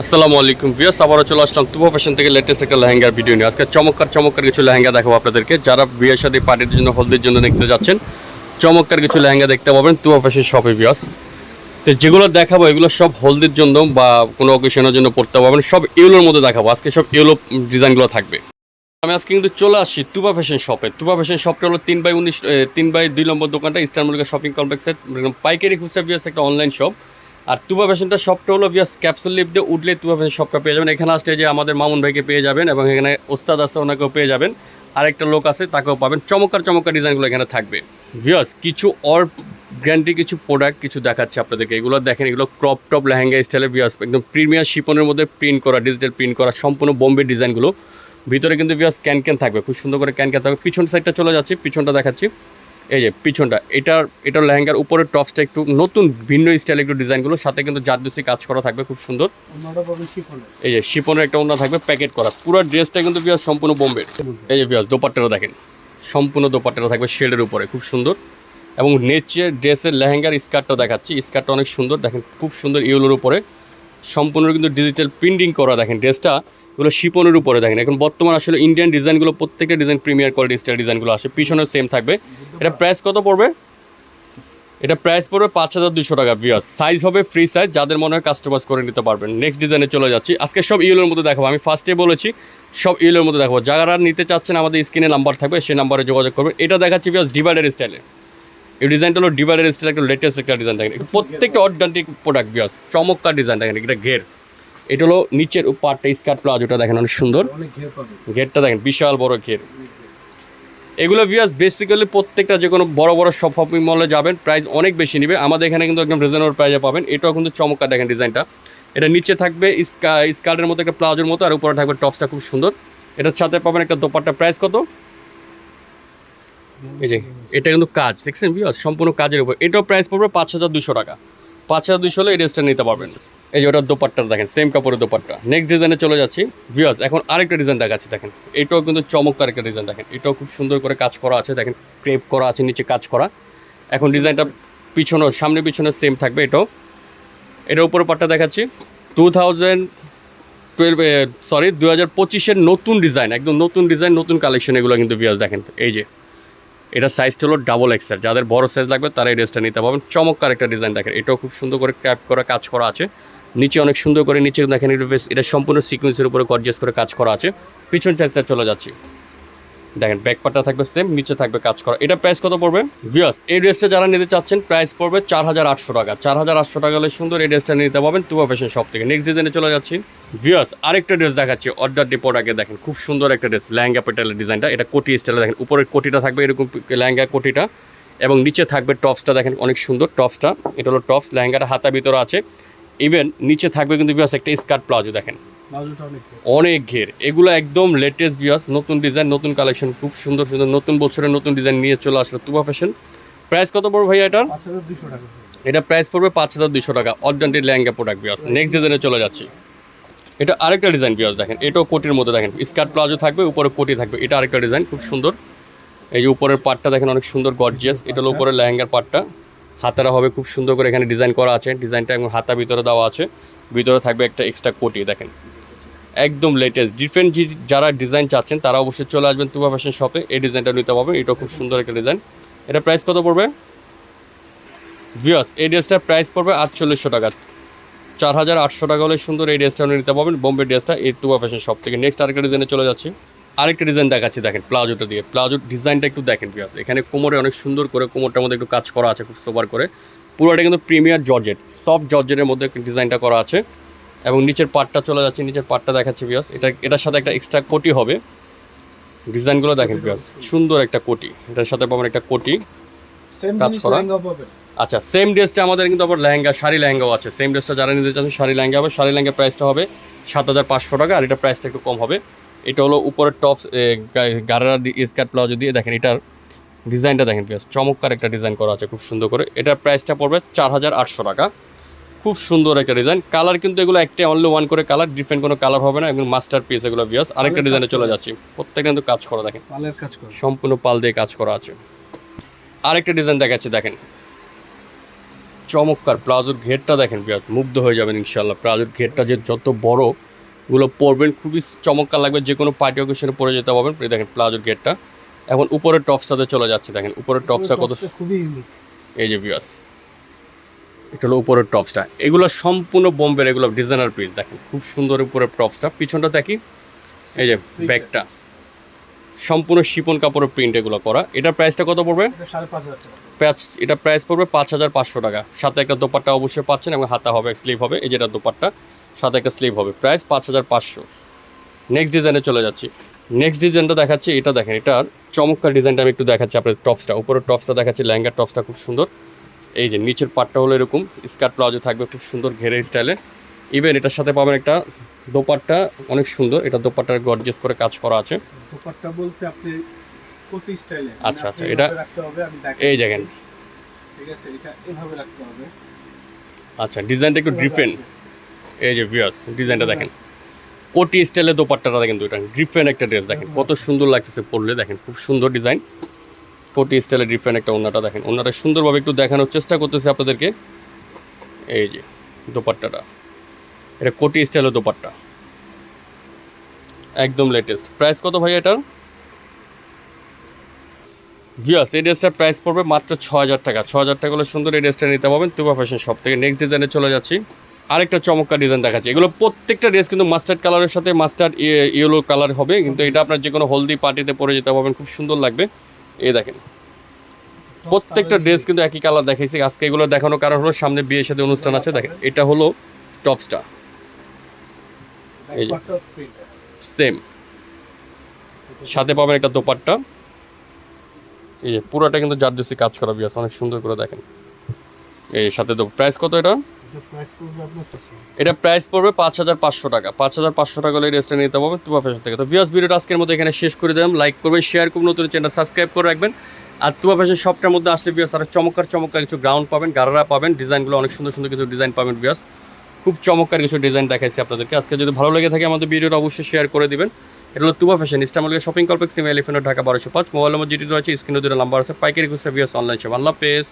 আসসালামু আলাইকুম ভিয়াস আবারও চলে আসলাম তুবা ফ্যাশন থেকে লেটেস্ট একটা লেহেঙ্গার ভিডিও নিয়ে। আজকে চমৎকার চমৎকার কিছু লেহেঙ্গা দেখাবো আপনাদেরকে। যারা বিয়ের সাথে পার্টির জন্য, হলদির জন্য দেখতে যাচ্ছেন, চমৎকার কিছু লেহেঙ্গা দেখতে পাবেন তুবা ফ্যাশন শপে ভিয়াস তো যেগুলো দেখাবো, এগুলো সব হলদির জন্য বা কোনো অকেশনের জন্য পড়তে পারবেন, সব ইউলোর মধ্যে দেখাবো। আজকে সব ইউলো ডিজাইনগুলো থাকবে। আমি আজকে কিন্তু চলে আসছি তুবা ফ্যাশন শপে তুবা ফ্যাশন শপটা হলো তিন বাই উনিশ তিন বাই দুই নম্বর দোকানটা ইস্টার শপিং কমপ্লেক্সের পাইকারি খুচরা বিয়াস একটা অনলাইন শপ আর তুবা ফ্যাশনটা শপটা হলো বিয়াস ক্যাপসুল লিপ দিয়ে উঠলে তুবা ফ্যাশন শপটা পেয়ে যাবেন। এখানে আসলে যে আমাদের মামুন ভাইকে পেয়ে যাবেন এবং এখানে ওস্তাদ আছে, ওনাকেও পেয়ে যাবেন। আরেকটা লোক আছে, তাকেও পাবেন। চমৎকার চমৎকার ডিজাইনগুলো এখানে থাকবে। ভিয়াস কিছু অর গ্যারান্টি কিছু প্রোডাক্ট কিছু দেখাচ্ছে আপনাদেরকে। এগুলো দেখেন, এগুলো ক্রপ টপ লেহেঙ্গা স্টাইলে ভিয়াস একদম প্রিমিয়ার শিপনের মধ্যে প্রিন্ট করা ডিজিটাল প্রিন্ট করা, সম্পূর্ণ বোম্বে ডিজাইনগুলো। ভিতরে কিন্তু ভিয়াস ক্যান ক্যান থাকবে। খুব সুন্দর করে ক্যান ক্যান থাকবে। পিছন সাইডটা চলে যাচ্ছে, পিছনটা দেখাচ্ছি। এই যে পিছনটা এটার এটার লেহেঙ্গার উপরে টপসটা একটু নতুন ভিন্ন স্টাইল একটু ডিজাইনগুলো সাথে কিন্তু জারদুসি কাজ করা থাকবে খুব সুন্দর। এই যে শিপনের একটা অন্য থাকবে প্যাকেট করা। পুরো ড্রেসটা কিন্তু ভিয়াস সম্পূর্ণ বোম্বের। এই যে ভিয়াস দোপাট্টাটা দেখেন। সম্পূর্ণ দোপাট্টাটা থাকবে শেডের উপরে খুব সুন্দর। এবং নেচে ড্রেসের লেহেঙ্গার স্কার্টটা দেখাচ্ছি। স্কার্টটা অনেক সুন্দর দেখেন খুব সুন্দর ইউলোর উপরে। সম্পূর্ণ কিন্তু ডিজিটাল প্রিন্টিং করা দেখেন ড্রেসটা এগুলো শিপনের উপরে দেখেন। এখন বর্তমান আসলে ইন্ডিয়ান ডিজাইনগুলো প্রত্যেকটা ডিজাইন প্রিমিয়ার কোয়ালিটি স্টাইল ডিজাইনগুলো আসে পিছনে সেম থাকবে। এটা প্রাইস কত পড়বে? এটা প্রাইস পড়বে পাঁচ হাজার দুশো টাকা বিয়াস সাইজ হবে ফ্রি সাইজ যাদের মনে হয় কাস্টমাইজ করে নিতে পারবেন। নেক্সট ডিজাইনে চলে যাচ্ছি। আজকে সব ইউলোর মধ্যে দেখাবো। আমি ফার্স্টে বলেছি, সব ইউলোর মধ্যে দেখাবো। যারা নিতে চাচ্ছেন, আমাদের স্ক্রিনে নাম্বার থাকবে, সেই নাম্বারে যোগাযোগ করবেন। এটা দেখাচ্ছি বিয়াস ডিভাইডার স্টাইলে এই ডিজাইনটা হলো ডিভাইডার স্টাইল একটা লেটেস্ট একটা ডিজাইন দেখেন। প্রত্যেকটা অর্ডান্টিক প্রোডাক্ট বিয়াস চমৎকার ডিজাইন দেখেন এটা ঘের। এটা হলো নিচের পার্টটা স্কার্ট প্লাজোটা দেখেন অনেক সুন্দর। ঘেরটা দেখেন বিশাল বড় ঘের। এগুলো ভিয়াস বেসিক্যালি প্রত্যেকটা যে কোনো বড় বড় সব শপিং মলে যাবেন প্রাইস অনেক বেশি নেবে। আমাদের এখানে কিন্তু একদম রিজনেবল প্রাইসে পাবেন। এটাও কিন্তু চমৎকার দেখেন ডিজাইনটা এটা নিচে থাকবে স্কা স্কার্টের মতো একটা প্লাজোর মতো আর উপরে থাকবে টপসটা খুব সুন্দর। এটার সাথে পাবেন একটা দোপাট্টা। প্রাইস কত? এই যে, এটা কিন্তু কাজ, দেখছেন ভিউয়ার্স সম্পূর্ণ কাজের উপর। এটাও প্রাইস পড়বে পাঁচ হাজার দুশো টাকা। পাঁচ হাজার দুশো হলে এই ড্রেসটা নিতে পারবেন। এই যে, ওটার দোপাট্টা দেখেন সেম কাপড়ের দোপাট্টা। নেক্সট ডিজাইনে চলে যাচ্ছি। ভিউয়ার্স এখন আরেকটা ডিজাইন দেখাচ্ছি, দেখেন। এটাও কিন্তু চমৎকার একটা ডিজাইন দেখেন। এটাও খুব সুন্দর করে কাজ করা আছে, দেখেন। ক্রেপ করা আছে, নিচে কাজ করা। এখন ডিজাইনটা পিছনে, সামনে পিছনে সেম থাকবে এটাও। এটার উপরে পাটটা দেখাচ্ছি। টু থাউজেন্ড টুয়েলভ সরি দু হাজার পঁচিশের নতুন ডিজাইন একদম নতুন ডিজাইন নতুন কালেকশন এগুলো কিন্তু ভিউয়ার্স দেখেন। এই যে এটা সাইজটা হলো ডাবল এক্সেল যাদের বড় সাইজ লাগবে, তারা এই ড্রেসটা নিতে পারবেন। চমৎকার একটা ডিজাইন দেখেন। এটাও খুব সুন্দর করে ক্র্যাপ করা, কাজ করা আছে। নিচে অনেক সুন্দর করে নিচে দেখেন এটা সম্পূর্ণ সিকোয়েন্সের উপরে গর্জিয়াস করে কাজ করা আছে। পিছন সাইজটা চলে যাচ্ছে। দেখেন ব্যাক পার্টটা থাকবে সেম নিচে থাকবে কাজ করা। এটা প্রাইস কত পড়বে? ভিউয়ার্স এই ড্রেসটা যারা নিতে চাচ্ছেন প্রাইস পড়বে চার হাজার আটশো টাকা। চার হাজার আটশো টাকা হলে সুন্দর এই ড্রেসটা নিতে পারবেন তুবা ফ্যাশন শপ থেকে। নেক্সট ডিজাইনে চলে যাচ্ছি। ভিউয়ার্স আরেকটা ড্রেস দেখাচ্ছি। অর্ডার ডিপোর আগে দেখেন খুব সুন্দর একটা ড্রেস লেহেঙ্গা পেটালের ডিজাইনটা এটা কোটি স্টাইলে দেখেন উপরের কোটিটা থাকবে এরকম লেহেঙ্গা কোটিটা এবং নিচে থাকবে টপসটা দেখেন অনেক সুন্দর টপসটা এটা হলো টপস লেহেঙ্গাটা হাতা ভিতরে আছে। ইভেন নিচে থাকবে কিন্তু ভিউয়ার্স একটা স্কার্ট প্লাজো দেখেন। অনেক ঘের। এগুলো একদম লেটেস্ট ভিউয়ার্স নতুন ডিজাইন নতুন কালেকশন খুব সুন্দর সুন্দর নতুন বছরের নতুন ডিজাইন নিয়ে চলে আসলো তুবা ফ্যাশন প্রাইস কত পড়বে ভাইয়া এটার? দুশো টাকা। এটা প্রাইস পড়বে পাঁচ হাজার দুশো টাকা। অর্ডান্টি লেহেঙ্গা প্রোডাক্ট ভিউয়ার্স নেক্সট ডিজাইনে চলে যাচ্ছি। এটা আরেকটা ডিজাইন ভিউয়ার্স দেখেন। এটাও কোটির মধ্যে দেখেন। স্কার্ট প্লাজো থাকবে উপরে কোটি থাকবে। এটা আরেকটা ডিজাইন খুব সুন্দর। এই যে উপরের পার্টটা দেখেন অনেক সুন্দর গর্জিয়াস এটা হলো উপরে লেহেঙ্গার পার্টটা হাতারা হবে খুব সুন্দর করে এখানে ডিজাইন করা আছে। ডিজাইনটা এবং হাতা ভিতরে দেওয়া আছে। ভিতরে থাকবে একটা এক্সট্রা কোটি দেখেন। একদম লেটেস্ট ডিফারেন্ট যারা ডিজাইন চাচ্ছেন তারা অবশ্যই চলে আসবেন তুবা ফ্যাশন শপে এই ডিজাইনটা নিতে পারবেন। এটাও খুব সুন্দর একটা ডিজাইন এটা প্রাইস কত পড়বে? ভিউয়ার্স এই ড্রেসটার প্রাইস পড়বে আটচল্লিশশো টাকা। চার হাজার আটশো টাকা হলে সুন্দর এই ড্রেসটা আপনি নিতে পারবেন। বোম্বে ড্রেসটা এই তুবা ফ্যাশন শপ থেকে। নেক্সট আরেকটা ডিজাইনে চলে যাচ্ছি। আরেকটা ডিজাইন দেখাচ্ছি, দেখেন, প্লাজোটা দিয়ে। প্লাজোর ডিজাইনটা একটু দেখেন ভিউয়ার্স এখানে কোমরে অনেক সুন্দর করে কোমরটার মধ্যে একটু কাজ করা আছে, খুব সোবার করে। পুরোটা কিন্তু প্রিমিয়ার জর্জেট সফট জর্জেটের মধ্যে ডিজাইনটা করা আছে। এবং নিচের পার্টটা চলে যাচ্ছে, নিচের পার্টটা দেখাচ্ছি বিয়াস এটা, এটার সাথে একটা এক্সট্রা কোটি হবে। ডিজাইনগুলো দেখেন বিয়াস সুন্দর একটা কোটি। এটার সাথে পাবেন একটা কোটি। কাজ করা। আচ্ছা সেম ড্রেসটা আমাদের কিন্তু আবার লেহেঙ্গা শাড়ি লেহেঙ্গাও আছে। সেম ড্রেসটা যারা নিতে চাচ্ছেন শাড়ি লেহেঙ্গা হবে। শাড়ি লেহেঙ্গা প্রাইসটা হবে সাত হাজার পাঁচশো টাকা আর এটা প্রাইসটা একটু কম হবে। এটা হলো উপরের টপস গারারা স্কার্ট প্লাজো দিয়ে দেখেন এটার ডিজাইনটা দেখেন প্লাস চমৎকার একটা ডিজাইন করা আছে খুব সুন্দর করে। এটার প্রাইসটা পড়বে চার হাজার আটশো টাকা। খুব সুন্দর একটা ডিজাইন কালার কিন্তু এগুলো একটা অনলি ওয়ান করে কালার ডিফারেন্ট কোনো কালার হবে না। এগুলো মাস্টার পিস এগুলো বিয়াস আরেকটা ডিজাইনে চলে যাচ্ছি। প্রত্যেকটা কিন্তু কাজ করা দেখেন। পালের কাজ করে। সম্পূর্ণ পাল দিয়ে কাজ করা আছে। আরেকটা ডিজাইন দেখাচ্ছি দেখেন। চমৎকার প্লাজোর ঘেরটা দেখেন বিয়াস মুগ্ধ হয়ে যাবেন ইনশাল্লাহ প্লাজোর ঘেরটা যে যত বড়গুলো পরবেন খুবই চমৎকার লাগবে যে কোনো পার্টি অকেশনে পরে যেতে পারবেন। দেখেন প্লাজোর ঘেরটা। এখন উপরের টপসটাতে চলে যাচ্ছে দেখেন। উপরের টপসটা কত খুবই ইউনিক এই যে বিয়াস এটা হলো উপরের টপসটা এগুলো সম্পূর্ণ বোম্বের এগুলো ডিজাইনার পিস দেখেন। খুব সুন্দর উপরের টপসটা পিছনটা দেখি এই যে ব্যাগটা সম্পূর্ণ শিপন কাপড়ের প্রিন্ট এগুলো করা। এটার প্রাইসটা কত পড়বে? এটা সাড়ে পাঁচ হাজার প্যাচ এটা প্রাইস পড়বে পাঁচ হাজার পাঁচশো টাকা। সাথে একটা দোপাট্টা অবশ্যই পাচ্ছেন এবং হাতা হবে স্লিভ হবে এই যেটা দোপাট্টা সাথে একটা স্লিভ হবে। প্রাইস পাঁচ হাজার পাঁচশো। নেক্সট ডিজাইনে চলে যাচ্ছি। নেক্সট ডিজাইনটা দেখাচ্ছি এটা দেখেন এটার চমৎকার ডিজাইনটা আমি একটু দেখাচ্ছি আপনার টপসটা উপরের টপসটা দেখাচ্ছি লেহেঙ্গার টপসটা খুব সুন্দর। এই যে নিচের পাটটা হলো এরকম স্কার্ট প্লাজো থাকবে খুব সুন্দর ঘেরে স্টাইলে ইভেন এটার সাথে পাবেন একটা দোপাট্টা অনেক সুন্দর। এটা দোপাট্টার গর্জেস করে কাজ করা আছে। দোপাট্টা বলতে আপনি প্রতি স্টাইলে আচ্ছা, আচ্ছা, এটা- রাখতে হবে আমি দেখাই এই। দেখেন। ঠিক আছে এটা এভাবে রাখতে হবে। আচ্ছা ডিজাইনটা একটু ডিফারেন্ট এই যে ভিউয়ার্স ডিজাইনটা দেখেন। কোটি স্টাইলে দোপাট্টাটা দেখেন এটা ডিফারেন্ট একটা ড্রেস দেখেন। কত সুন্দর লাগতেছে পরলে দেখেন খুব সুন্দর ডিজাইন কোটি স্টাইলে ডিফারেন্ট একটা ওনাটা দেখেন। ওনাটা সুন্দরভাবে একটু দেখানোর চেষ্টা করতেছে আপনাদেরকে। এই যে দোপাট্টাটা। এটা কোটি স্টাইলের দোপাট্টা। একদম লেটেস্ট প্রাইস কত ভাই এটার? ভিউয়ার্স এই ড্রেসটার প্রাইস পড়বে মাত্র ছ হাজার টাকা। ছ হাজার টাকা হলে সুন্দর এই ড্রেসটা নিতে পারবেন তুবা ফ্যাশন শপ থেকে। নেক্সট ডিজাইনে চলে যাচ্ছি। আরেকটা চমৎকার ডিজাইন দেখাচ্ছি। এগুলো প্রত্যেকটা ড্রেস কিন্তু মাস্টার্ড কালারের সাথে মাস্টার্ড ইয়েলো কালার হবে। কিন্তু এটা আপনার যে কোনো হলদি পার্টিতে পরে যেতে পারবেন। খুব সুন্দর লাগবে। এই দেখেন। প্রত্যেকটা ড্রেস কিন্তু একই কালার দেখাইছি। আজকে এগুলো দেখানোর কারণ হলো সামনে বিয়ের সাথে অনুষ্ঠান আছে। দেখেন, এটা হলো টপসটা এই যে। সেম সাথে পাবেন একটা দোপাট্টা। এই যে পুরোটা কিন্তু জারদুসি কাজ করা বিয়াস অনেক সুন্দর করে দেখেন। এই সাথে তো প্রাইস কত এটা? এটা প্রাইস পড়বে পাঁচ হাজার। পাঁচশো টাকা। পাঁচ হাজার পাঁচশো টাকা হলে রেস্টে নিতে পারবে তুবা ফ্যাশন থেকে। তো ভিউয়ার্স ভিডিওটা আজকের মতো এখানে শেষ করে দিলাম। লাইক করবেন শেয়ার করবেন নতুন চ্যানেল সাবস্ক্রাইব করে রাখবেন। আর তুবা ফ্যাশন শপটার মধ্যে আসলে বিয়াস আরও চমৎকার চমৎকার কিছু গ্রাউন্ড পাবেন গারারা পাবেন ডিজাইনগুলো অনেক সুন্দর সুন্দর কিছু ডিজাইন পাবেন বিয়াস খুব চমৎকার কিছু ডিজাইন দেখাইছি আপনাদেরকে। আজকে যদি ভালো লেগে থাকে আমাদের ভিডিওটা অবশ্যই শেয়ার করে দেবেন। এটা হলো Tuba fashion ইস্টামলকে shopping complex New Elephant Dhaka বারোশো পাঁচ, মোবাইল নম্বর যেটি রয়েছে স্ক্রিনে দুটো নাম্বার আছে, পাইকারি খুচরা বিএস অনলাইন শপ আল্লাহ পেস